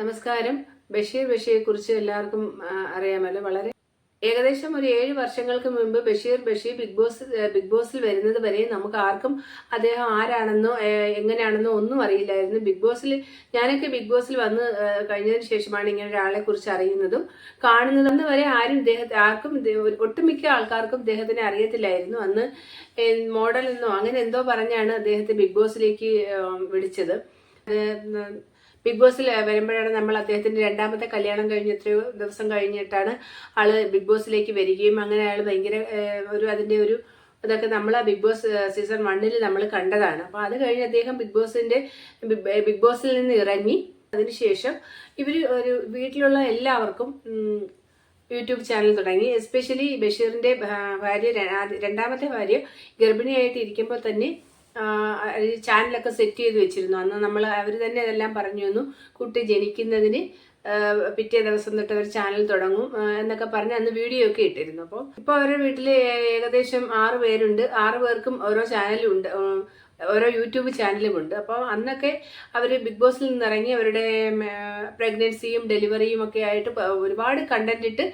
നമസ്കാരം. ബഷീർ ബഷീറെ കുറിച്ച് എല്ലാവർക്കും അറിയാമല്ലോ. വളരെ ഏകദേശം ഒരു ഏഴ് വർഷങ്ങൾക്ക് മുമ്പ് Basheer Basheer big boss big ബോസിൽ വരുന്നത് വരെ നമുക്ക് ആർക്കും അദ്ദേഹം ആരാണെന്നോ എങ്ങനെയാണെന്നോ ഒന്നും അറിയില്ലായിരുന്നു. ബിഗ് ബോസിൽ ഞാനൊക്കെ ബിഗ് ബോസിൽ വന്ന് കഴിഞ്ഞതിന് ശേഷമാണ് ഇങ്ങനെ ഒരാളെ കുറിച്ച് അറിയുന്നതും കാണുന്നതും. അന്ന് വരെ ആരും ഇദ്ദേഹത്തെ ആർക്കും ഒട്ടുമിക്ക ആൾക്കാർക്കും ഇദ്ദേഹത്തിനെ അറിയത്തില്ലായിരുന്നു. അന്ന് മോഡൽ എന്നോ അങ്ങനെ എന്തോ പറഞ്ഞാണ് അദ്ദേഹത്തെ ബിഗ് ബോസിലേക്ക് വിളിച്ചത്. ബിഗ് ബോസിൽ വരുമ്പോഴാണ് നമ്മൾ അദ്ദേഹത്തിന്റെ രണ്ടാമത്തെ കല്യാണം കഴിഞ്ഞ് എത്രയോ ദിവസം കഴിഞ്ഞിട്ടാണ് ആൾ ബിഗ് ബോസിലേക്ക് വരികയും അങ്ങനെ അയാൾ ഭയങ്കര ഒരു അതിന്റെ ഒരു അതൊക്കെ നമ്മൾ ബിഗ് ബോസ് സീസൺ വണ്ണിൽ നമ്മൾ കണ്ടതാണ്. അപ്പോൾ അത് കഴിഞ്ഞ് അദ്ദേഹം ബിഗ് ബോസിന്റെ ബിഗ് ബോസിൽ നിന്ന് ഇറങ്ങി. അതിനുശേഷം ഇവർ ഒരു വീട്ടിലുള്ള എല്ലാവർക്കും യൂട്യൂബ് ചാനൽ തുടങ്ങി. എസ്പെഷ്യലി ബഷീറിന്റെ ഭാര്യ രണ്ടാമത്തെ ഭാര്യ ഗർഭിണിയായിട്ട് ഇരിക്കുമ്പോൾ തന്നെ ചാനലൊക്കെ സെറ്റ് ചെയ്ത് വെച്ചിരുന്നു. അന്ന് നമ്മൾ അവർ തന്നെ ഇതെല്ലാം പറഞ്ഞു തന്നു. കുട്ടി ജനിക്കുന്നതിന് പിറ്റേ ദിവസം തൊട്ട് അവർ ചാനൽ തുടങ്ങും. എന്നൊക്കെ പറഞ്ഞ് അന്ന് വീഡിയോ ഒക്കെ ഇട്ടിരുന്നു. അപ്പോൾ ഇപ്പോൾ അവരുടെ വീട്ടിൽ ഏകദേശം ആറ് പേരുണ്ട്. ആറ് പേർക്കും ഓരോ ചാനലും ഉണ്ട്. ഓരോ യൂട്യൂബ് ചാനലും ഉണ്ട്. അപ്പോൾ അന്നൊക്കെ അവർ ബിഗ് ബോസിൽ നിന്ന് ഇറങ്ങി അവരുടെ പ്രഗ്നൻസിയും ഡെലിവറിയും ഒക്കെ ആയിട്ട് ഒരുപാട് കണ്ടന്റ് ഇട്ട്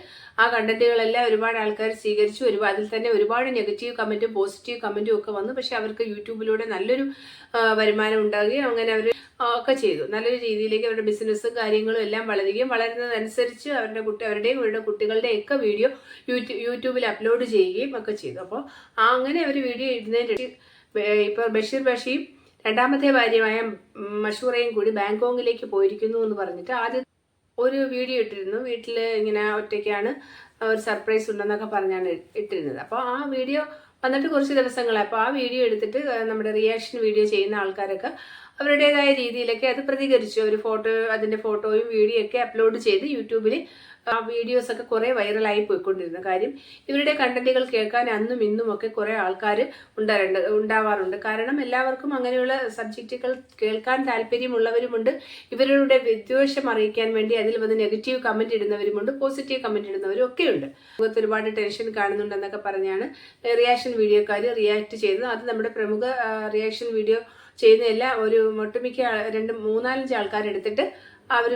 ആ കണ്ടന്റുകളെല്ലാം ഒരുപാട് ആൾക്കാർ സ്വീകരിച്ചു. ഒരുപാട് അതിൽ തന്നെ ഒരുപാട് നെഗറ്റീവ് കമന്റും പോസിറ്റീവ് കമന്റും ഒക്കെ വന്നു. പക്ഷെ അവർക്ക് യൂട്യൂബിലൂടെ നല്ലൊരു വരുമാനം ഉണ്ടാകുകയും അങ്ങനെ അവർ ഒക്കെ ചെയ്തു. നല്ലൊരു രീതിയിലേക്ക് അവരുടെ ബിസിനസ്സും കാര്യങ്ങളും എല്ലാം വളരുകയും വളരുന്നതനുസരിച്ച് അവരുടെ കുട്ടി അവരുടെയും അവരുടെ കുട്ടികളുടെയും ഒക്കെ വീഡിയോ യൂട്യൂബ് യൂട്യൂബിൽ അപ്ലോഡ് ചെയ്യുകയും ഒക്കെ ചെയ്തു. അപ്പോൾ അങ്ങനെ അവർ വീഡിയോ ഇടുന്നതിന് ഇപ്പോൾ ബഷീർ ബഷീം രണ്ടാമത്തെ ഭാര്യമായ മഷൂറയും കൂടി ബാങ്കോങ്ങിലേക്ക് പോയിരിക്കുന്നു എന്ന് പറഞ്ഞിട്ട് ആദ്യം ഒരു വീഡിയോ ഇട്ടിരുന്നു. വീട്ടിൽ ഇങ്ങനെ ഒറ്റയ്ക്കാണ് ഒരു സർപ്രൈസ് ഉണ്ടെന്നൊക്കെ പറഞ്ഞാണ് ഇട്ടിരുന്നത്. അപ്പോൾ ആ വീഡിയോ വന്നിട്ട് കുറച്ച് ദിവസങ്ങൾ അപ്പോൾ ആ വീഡിയോ എടുത്തിട്ട് നമ്മുടെ റിയാക്ഷൻ വീഡിയോ ചെയ്യുന്ന ആൾക്കാരൊക്കെ അവരുടേതായ രീതിയിലൊക്കെ അത് പ്രതികരിച്ചു. ഒരു ഫോട്ടോ അതിന്റെ ഫോട്ടോയും വീഡിയോ ഒക്കെ അപ്ലോഡ് ചെയ്ത് യൂട്യൂബിൽ ആ വീഡിയോസ് ഒക്കെ കുറേ വൈറലായി പോയിക്കൊണ്ടിരുന്ന. കാര്യം ഇവരുടെ കണ്ടന്റുകൾ കേൾക്കാൻ അന്നും ഇന്നും ഒക്കെ കുറേ ആൾക്കാർ ഉണ്ടാറുണ്ട് ഉണ്ടാവാറുണ്ട്. കാരണം എല്ലാവർക്കും അങ്ങനെയുള്ള സബ്ജക്റ്റുകൾ കേൾക്കാൻ താല്പര്യമുള്ളവരുമുണ്ട്. ഇവരുടെ വിദ്വേഷം അറിയിക്കാൻ വേണ്ടി അതിൽ വന്ന് നെഗറ്റീവ് കമന്റ് ഇടുന്നവരുമുണ്ട് പോസിറ്റീവ് കമന്റ് ഇടുന്നവരും ഒക്കെ ഉണ്ട്. മുഖത്ത് ഒരുപാട് ടെൻഷൻ കാണുന്നുണ്ടെന്നൊക്കെ പറഞ്ഞാണ് റിയാക്ഷൻ വീഡിയോക്കാർ റിയാക്ട് ചെയ്യുന്നത്. അത് നമ്മുടെ പ്രമുഖ റിയാക്ഷൻ വീഡിയോ ചെയ്യുന്ന എല്ലാ ഒരു ഒട്ടുമിക്ക രണ്ട് മൂന്നാലഞ്ച് ആൾക്കാരെടുത്തിട്ട് അവർ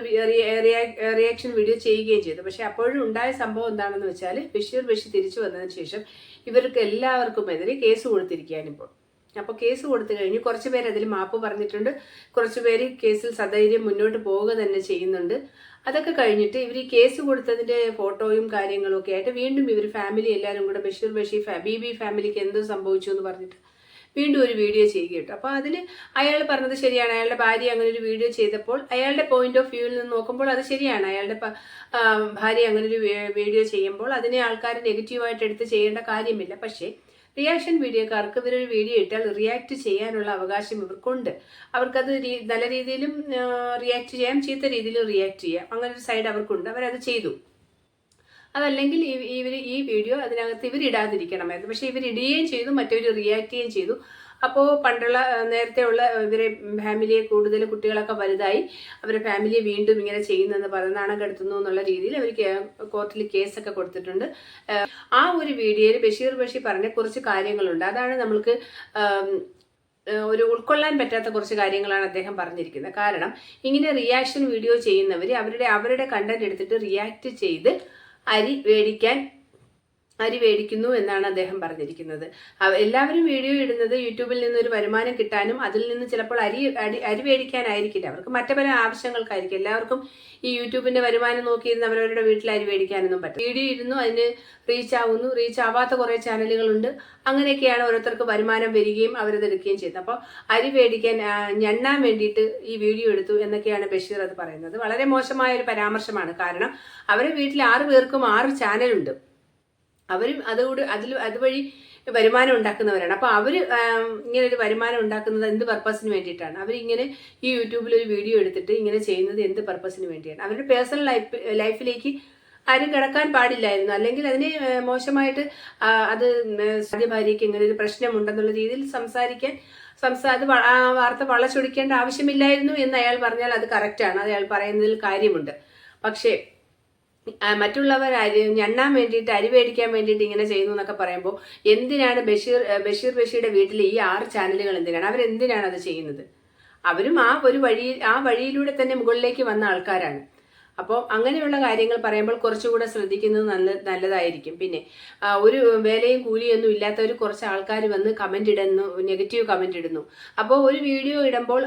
റിയാക്ഷൻ വീഡിയോ ചെയ്യുകയും ചെയ്തു. പക്ഷെ അപ്പോഴും ഉണ്ടായ സംഭവം എന്താണെന്ന് വെച്ചാൽ ബഷീർ ബഷീർ തിരിച്ചു വന്നതിന് ശേഷം ഇവർക്ക് എല്ലാവർക്കും എതിരെ കേസ് കൊടുത്തിരിക്കുകയാണ് ഇപ്പോൾ. അപ്പോൾ കേസ് കൊടുത്തു കഴിഞ്ഞ്. കുറച്ച് പേര് അതിൽ മാപ്പ് പറഞ്ഞിട്ടുണ്ട്. കുറച്ച് പേര് കേസിൽ സധൈര്യം മുന്നോട്ട് പോവുക തന്നെ ചെയ്യുന്നുണ്ട്. അതൊക്കെ കഴിഞ്ഞിട്ട് ഇവർ ഈ കേസ് കൊടുത്തതിന്റെ ഫോട്ടോയും കാര്യങ്ങളും ഒക്കെ ആയിട്ട് വീണ്ടും ഇവർ ഫാമിലി എല്ലാവരും കൂടെ ബഷീർ ബഷീർ ബി ബി ഫാമിലിക്ക് എന്ത് സംഭവിച്ചു എന്ന് പറഞ്ഞിട്ട് വീണ്ടും ഒരു വീഡിയോ ചെയ്യുക കേട്ടോ. അപ്പോൾ അതിൽ അയാൾ പറഞ്ഞത് ശരിയാണ്. അയാളുടെ ഭാര്യ അങ്ങനെ ഒരു വീഡിയോ ചെയ്തപ്പോൾ അയാളുടെ പോയിന്റ് ഓഫ് വ്യൂവിൽ നിന്ന് നോക്കുമ്പോൾ അത് ശരിയാണ്. അയാളുടെ ഭാര്യ അങ്ങനെ ഒരു വീഡിയോ ചെയ്യുമ്പോൾ അതിനെ ആൾക്കാർ നെഗറ്റീവായിട്ട് എടുത്ത് ചെയ്യേണ്ട കാര്യമില്ല. പക്ഷേ റിയാക്ഷൻ വീഡിയോക്കാർക്ക് ഇവരൊരു വീഡിയോ ഇട്ടാൽ റിയാക്ട് ചെയ്യാനുള്ള അവകാശം ഇവർക്കുണ്ട്. അവർക്കത് നല്ല രീതിയിലും റിയാക്ട് ചെയ്യാം ചീത്ത രീതിയിലും റിയാക്ട് ചെയ്യാം. അങ്ങനെ ഒരു സൈഡ് അവർക്കുണ്ട്. അവരത് ചെയ്തു. അതല്ലെങ്കിൽ ഇവർ ഈ വീഡിയോ അതിനകത്ത് ഇവർ ഇടാതിരിക്കണമായിരുന്നു. പക്ഷെ ഇവർ ഇടുകയും ചെയ്തു മറ്റൊരു റിയാക്ട് ചെയ്യുകയും ചെയ്തു. അപ്പോൾ പണ്ടുള്ള നേരത്തെ ഉള്ള ഇവരെ ഫാമിലിയെ കൂടുതൽ കുട്ടികളൊക്കെ വലുതായി അവരെ ഫാമിലിയെ വീണ്ടും ഇങ്ങനെ ചെയ്യുന്നെന്ന് പറഞ്ഞ് നാണം കെടുത്തുന്നു എന്നുള്ള രീതിയിൽ അവർ കോർട്ടിൽ കേസൊക്കെ കൊടുത്തിട്ടുണ്ട്. ആ ഒരു വീഡിയോയിൽ ബഷീർ ബഷീർ പറഞ്ഞ കുറച്ച് കാര്യങ്ങളുണ്ട്. അതാണ് നമ്മൾക്ക് ഒരു ഉൾക്കൊള്ളാൻ പറ്റാത്ത കുറച്ച് കാര്യങ്ങളാണ് അദ്ദേഹം പറഞ്ഞിരിക്കുന്നത്. കാരണം ഇങ്ങനെ റിയാക്ഷൻ വീഡിയോ ചെയ്യുന്നവർ അവരുടെ അവരുടെ കണ്ടന്റ് എടുത്തിട്ട് റിയാക്ട് ചെയ്ത് അരി മേടിക്കാൻ അരി മേടിക്കുന്നു എന്നാണ് അദ്ദേഹം പറഞ്ഞിരിക്കുന്നത്. എല്ലാവരും വീഡിയോ ഇടുന്നത് യൂട്യൂബിൽ നിന്ന് ഒരു വരുമാനം കിട്ടാനും അതിൽ നിന്ന് ചിലപ്പോൾ അരി അരി അരി മേടിക്കാനായിരിക്കില്ല. അവർക്ക് മറ്റു പല ആവശ്യങ്ങൾക്കായിരിക്കും. എല്ലാവർക്കും ഈ യൂട്യൂബിന്റെ വരുമാനം നോക്കിയിരുന്ന് അവരവരുടെ വീട്ടിൽ അരി മേടിക്കാനൊന്നും പറ്റും വീഡിയോ ഇരുന്നു അതിന് റീച്ച് ആവുന്നു റീച്ച് ആവാത്ത കുറേ ചാനലുകളുണ്ട്. അങ്ങനെയൊക്കെയാണ് ഓരോരുത്തർക്ക് വരുമാനം വരികയും അവരത് എടുക്കുകയും ചെയ്യുന്നത്. അപ്പോൾ അരി മേടിക്കാൻ ഞണ്ണാൻ വേണ്ടിയിട്ട് ഈ വീഡിയോ എടുത്തു എന്നൊക്കെയാണ് ബഷീർ അത് പറയുന്നത്. വളരെ മോശമായ ഒരു പരാമർശമാണ്. കാരണം അവരുടെ വീട്ടിൽ ആറ് പേർക്കും ആറ് ചാനലുണ്ട്. അവരും അതുകൂടി അതിൽ അതുവഴി വരുമാനം ഉണ്ടാക്കുന്നവരാണ്. അപ്പോൾ അവർ ഇങ്ങനെ ഒരു വരുമാനം ഉണ്ടാക്കുന്നത് എന്ത് പർപ്പസിന് വേണ്ടിയിട്ടാണ്? അവരിങ്ങനെ ഈ യൂട്യൂബിൽ ഒരു വീഡിയോ എടുത്തിട്ട് ഇങ്ങനെ ചെയ്യുന്നത് എന്ത് പർപ്പസിന് വേണ്ടിയാണ്? അവരുടെ പേഴ്സണൽ ലൈഫ് ലൈഫിലേക്ക് ആരും കിടക്കാൻ പാടില്ലായിരുന്നു. അല്ലെങ്കിൽ അതിനെ മോശമായിട്ട് അത് ഭാര്യയ്ക്ക് ഇങ്ങനെ ഒരു പ്രശ്നമുണ്ടെന്നുള്ള രീതിയിൽ സംസാരിക്കാൻ സംസാ ആ വാർത്ത വളച്ചൊടിക്കേണ്ട ആവശ്യമില്ലായിരുന്നു എന്ന് അയാൾ പറഞ്ഞാൽ അത് കറക്റ്റാണ് അത് അയാൾ പറയുന്നതിൽ കാര്യമുണ്ട്. പക്ഷേ മറ്റുള്ളവർ അരി വേണ്ടിയിട്ട് അരി മേടിക്കാൻ വേണ്ടിയിട്ട് ഇങ്ങനെ ചെയ്യുന്നു എന്നൊക്കെ പറയുമ്പോൾ എന്തിനാണ് ബഷീർ ബഷീർ ബഷീറുടെ വീട്ടിൽ ഈ ആറ് ചാനലുകൾ എന്തിനാണ്? അവരെന്തിനാണ് അത് ചെയ്യുന്നത്? അവരും ആ ഒരു വഴി ആ വഴിയിലൂടെ തന്നെ മുകളിലേക്ക് വന്ന ആൾക്കാരാണ്. അപ്പോൾ അങ്ങനെയുള്ള കാര്യങ്ങൾ പറയുമ്പോൾ കുറച്ചുകൂടെ ശ്രദ്ധിക്കുന്നത് നല്ല നല്ലതായിരിക്കും. പിന്നെ ഒരു വേലയും കൂലിയൊന്നും ഇല്ലാത്തവർ കുറച്ച് ആൾക്കാർ വന്ന് കമന്റ് ഇടുന്നു നെഗറ്റീവ് കമന്റ് ഇടുന്നു. അപ്പോൾ ഒരു വീഡിയോ ഇടുമ്പോൾ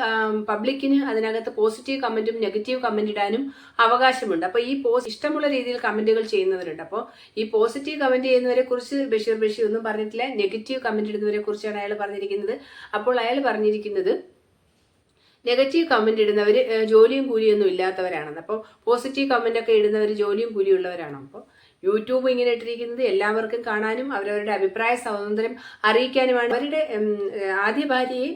പബ്ലിക്കിന് അതിനകത്ത് പോസിറ്റീവ് കമന്റും നെഗറ്റീവ് കമന്റ് ഇടാനും അവകാശമുണ്ട്. അപ്പോൾ ഈ പോസ്റ്റ് ഇഷ്ടമുള്ള രീതിയിൽ കമന്റുകൾ ചെയ്യുന്നവരുണ്ട്. അപ്പോൾ ഈ പോസിറ്റീവ് കമന്റ് ചെയ്യുന്നവരെ കുറിച്ച് ബഷീർ ബഷീർ ഒന്നും പറഞ്ഞിട്ടില്ല. നെഗറ്റീവ് കമന്റ് ഇടുന്നവരെ കുറിച്ചാണ് അയാൾ പറഞ്ഞിരിക്കുന്നത്. അപ്പോൾ അയാൾ പറഞ്ഞിരിക്കുന്നത് നെഗറ്റീവ് കമന്റ് ഇടുന്നവർ ജോലിയും കൂലിയൊന്നും ഇല്ലാത്തവരാണെന്ന്. അപ്പോൾ പോസിറ്റീവ് കമന്റ് ഒക്കെ ഇടുന്നവർ ജോലിയും കൂലിയുള്ളവരാണ്? അപ്പോൾ യൂട്യൂബ് ഇങ്ങനെ ഇട്ടിരിക്കുന്നത് എല്ലാവർക്കും കാണാനും അവരവരുടെ അഭിപ്രായ സ്വാതന്ത്ര്യം അറിയിക്കാനുമാണ്. അവരുടെ ആദ്യ ഭാര്യയെ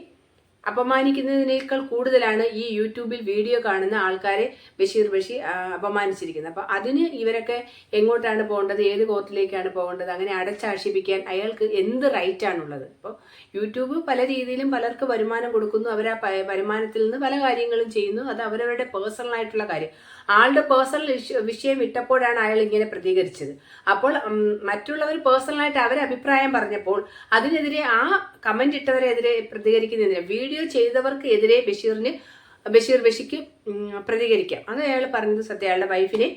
അപമാനിക്കുന്നതിനേക്കാൾ കൂടുതലാണ് ഈ യൂട്യൂബിൽ വീഡിയോ കാണുന്ന ആൾക്കാരെ ബഷീർ ബഷീർ അപമാനിച്ചിരിക്കുന്നത്. അപ്പോൾ അതിന് ഇവരൊക്കെ എങ്ങോട്ടാണ് പോകേണ്ടത്? ഏത് കോത്തിലേക്കാണ് പോകേണ്ടത്? അങ്ങനെ അടച്ചാക്ഷേപിക്കാൻ അയാൾക്ക് എന്ത് റൈറ്റ് ആണുള്ളത് അപ്പോൾ യൂട്യൂബ് പല രീതിയിലും പലർക്ക് വരുമാനം കൊടുക്കുന്നു. അവർ ആ വരുമാനത്തിൽ നിന്ന് പല കാര്യങ്ങളും ചെയ്യുന്നു. അത് അവരവരുടെ പേഴ്സണൽ ആയിട്ടുള്ള കാര്യം. ആളുടെ പേഴ്സണൽ വിഷയം ഇട്ടപ്പോഴാണ് അയാൾ ഇങ്ങനെ പ്രതികരിച്ചത്. അപ്പോൾ മറ്റുള്ളവർ പേഴ്സണലായിട്ട് അവരെ അഭിപ്രായം പറഞ്ഞപ്പോൾ അതിനെതിരെ ആ കമന്റ് ഇട്ടവരെതിരെ പ്രതികരിക്കുന്നതിന് വീഡിയോ ചെയ്തവർക്ക് എതിരെ ബഷീറിന് ബഷീർ ബഷിക്ക് പ്രതികരിക്കാം. അത് അയാൾ പറഞ്ഞത് സത്യം. അയാളുടെ വൈഫിനെ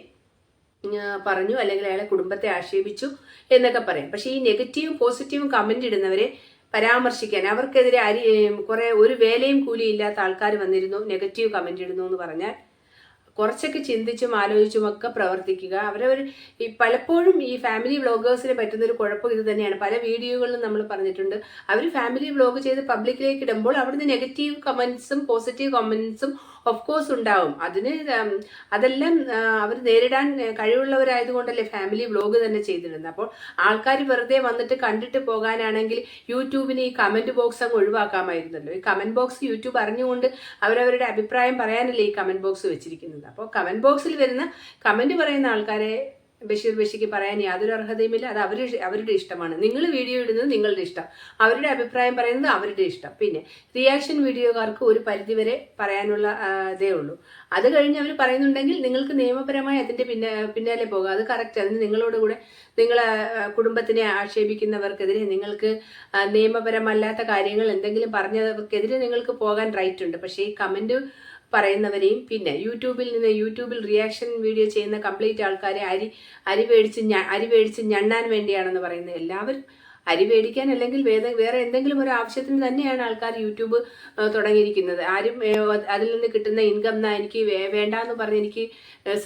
പറഞ്ഞു അല്ലെങ്കിൽ അയാളെ കുടുംബത്തെ ആക്ഷേപിച്ചു എന്നൊക്കെ പറയാം. പക്ഷേ ഈ നെഗറ്റീവും പോസിറ്റീവും കമന്റ് ഇടുന്നവരെ പരാമർശിക്കാൻ അവർക്കെതിരെ അരി കുറെ ഒരു വേലയും കൂലിയില്ലാത്ത ആൾക്കാർ വന്നിരുന്നു നെഗറ്റീവ് കമന്റ് ഇടുന്നു എന്ന് പറഞ്ഞാൽ കുറച്ചൊക്കെ ചിന്തിച്ചും ആലോചിച്ചും ഒക്കെ പ്രവർത്തിക്കുക. അവരവർ ഈ പലപ്പോഴും ഈ ഫാമിലി വ്ളോഗേഴ്സിന് പറ്റുന്ന ഒരു കുഴപ്പം ഇത് തന്നെയാണ്. പല വീഡിയോകളിലും നമ്മൾ പറഞ്ഞിട്ടുണ്ട്. അവർ ഫാമിലി വ്ളോഗ് ചെയ്ത് പബ്ലിക്കിലേക്ക് ഇടുമ്പോൾ അവിടുന്ന് നെഗറ്റീവ് കമൻസും പോസിറ്റീവ് കമന്റ്സും ഓഫ് കോഴ്സ് ഉണ്ടാവും. അതിന് അതെല്ലാം അവർ നേരിടാൻ കഴിവുള്ളവരായതുകൊണ്ടല്ലേ ഫാമിലി വ്ലോഗ് തന്നെ ചെയ്തിരുന്നത് അപ്പോൾ ആൾക്കാർ വെറുതെ വന്നിട്ട് കണ്ടിട്ട് പോകാനാണെങ്കിൽ യൂട്യൂബിന് ഈ കമന്റ് ബോക്സ് അങ്ങ് ഒഴിവാക്കാമായിരുന്നല്ലോ. ഈ കമന്റ് ബോക്സ് യൂട്യൂബ് അറിഞ്ഞുകൊണ്ട് അവരവരുടെ അഭിപ്രായം പറയാനല്ലേ ഈ കമന്റ് ബോക്സ് വെച്ചിരിക്കുന്നത്. അപ്പോൾ കമന്റ് ബോക്സിൽ വരുന്ന കമന്റ് പറയുന്ന ആൾക്കാരെ ബഷീർ ബഷിക്ക് പറയാൻ യാതൊരു അർഹതയുമില്ല. അത് അവർ അവരുടെ ഇഷ്ടമാണ്. നിങ്ങൾ വീഡിയോ ഇടുന്നത് നിങ്ങളുടെ ഇഷ്ടം. അവരുടെ അഭിപ്രായം പറയുന്നത് അവരുടെ ഇഷ്ടം. പിന്നെ റിയാക്ഷൻ വീഡിയോകാർക്ക് ഒരു പരിധിവരെ പറയാനുള്ള ഇതേ ഉള്ളൂ. അത് കഴിഞ്ഞ് അവർ പറയുന്നുണ്ടെങ്കിൽ നിങ്ങൾക്ക് നിയമപരമായി അതിന്റെ പിന്നെ പിന്നാലെ പോകാം. അത് കറക്റ്റ് അതിന് നിങ്ങളോട് കൂടെ നിങ്ങളെ കുടുംബത്തിനെ ആക്ഷേപിക്കുന്നവർക്കെതിരെ നിങ്ങൾക്ക് നിയമപരമല്ലാത്ത കാര്യങ്ങൾ എന്തെങ്കിലും പറഞ്ഞവർക്കെതിരെ നിങ്ങൾക്ക് പോകാൻ റൈറ്റ് ഉണ്ട്. പക്ഷേ ഈ കമന്റ് പറയുന്നവരെയും പിന്നെ യൂട്യൂബിൽ നിന്ന് യൂട്യൂബിൽ റിയാക്ഷൻ വീഡിയോ ചെയ്യുന്ന കംപ്ലീറ്റ് ആൾക്കാരെ അരി അരി മേടിച്ച് അരി മേടിച്ച് ഞണ്ണാൻ വേണ്ടിയാണെന്ന് പറയുന്ന എല്ലാവരും അരി മേടിക്കാൻ അല്ലെങ്കിൽ വേറെ വേറെ എന്തെങ്കിലും ഒരു ആവശ്യത്തിന് തന്നെയാണ് ആൾക്കാർ യൂട്യൂബ് തുടങ്ങിയിരിക്കുന്നത്. ആരും അതിൽ നിന്ന് കിട്ടുന്ന ഇൻകം എന്നാ എനിക്ക് വേണ്ട വേണ്ടാന്ന് പറഞ്ഞ് എനിക്ക്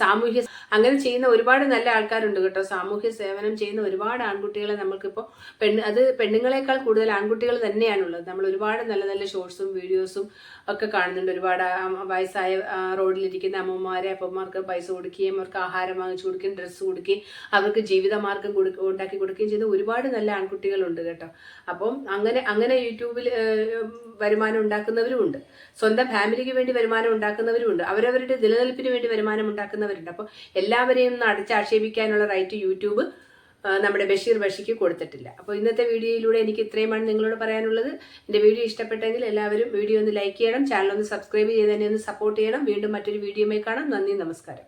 സാമൂഹ്യ അങ്ങനെ ചെയ്യുന്ന ഒരുപാട് നല്ല ആൾക്കാരുണ്ട് കേട്ടോ. സാമൂഹ്യ സേവനം ചെയ്യുന്ന ഒരുപാട് ആൺകുട്ടികളെ നമ്മൾക്കിപ്പോൾ പെണ്ണ് അത് പെണ്ണുങ്ങളെക്കാൾ കൂടുതൽ ആൺകുട്ടികൾ തന്നെയാണുള്ളത്. നമ്മൾ ഒരുപാട് നല്ല നല്ല ഷോർട്സും വീഡിയോസും ഒക്കെ കാണുന്നുണ്ട്. ഒരുപാട് വയസ്സായ റോഡിലിരിക്കുന്ന അമ്മമാരെ അപ്പന്മാർക്ക് പൈസ കൊടുക്കുകയും അവർക്ക് ആഹാരം വാങ്ങിച്ചു കൊടുക്കുകയും ഡ്രസ്സ് കൊടുക്കുകയും അവർക്ക് ജീവിതമാർഗം കൊടുക്ക ഉണ്ടാക്കി കൊടുക്കുകയും ചെയ്യുന്ന ഒരുപാട് നല്ല ആൺകുട്ടികളുണ്ട് കേട്ടോ. അപ്പം അങ്ങനെ അങ്ങനെ യൂട്യൂബിൽ വരുമാനം ഉണ്ടാക്കുന്നവരുമുണ്ട്. സ്വന്തം ഫാമിലിക്ക് വേണ്ടി വരുമാനം ഉണ്ടാക്കുന്നവരുമുണ്ട്. അവരവരുടെ നിലനിൽപ്പിന് വേണ്ടി വരുമാനം ഉണ്ടാക്കുന്നവരുണ്ട്. അപ്പോൾ എല്ലാവരെയും ഒന്ന് അടച്ചാക്ഷേപിക്കാനുള്ള റൈറ്റ് യൂട്യൂബ് നമ്മുടെ ബഷീർ ബഷിക്ക് കൊടുത്തിട്ടില്ല. അപ്പോൾ ഇന്നത്തെ വീഡിയോയിലൂടെ എനിക്ക് ഇത്രയുമാണ് നിങ്ങളോട് പറയാനുള്ളത്. എന്റെ വീഡിയോ ഇഷ്ടപ്പെട്ടെങ്കിൽ എല്ലാവരും വീഡിയോ ഒന്ന് ലൈക്ക് ചെയ്യണം. ചാനൽ ഒന്ന് സബ്സ്ക്രൈബ് ചെയ്ത് തന്നെ ഒന്ന് സപ്പോർട്ട് ചെയ്യണം. വീണ്ടും മറ്റൊരു വീഡിയോയുമായി കാണാം. നന്ദി നമസ്കാരം.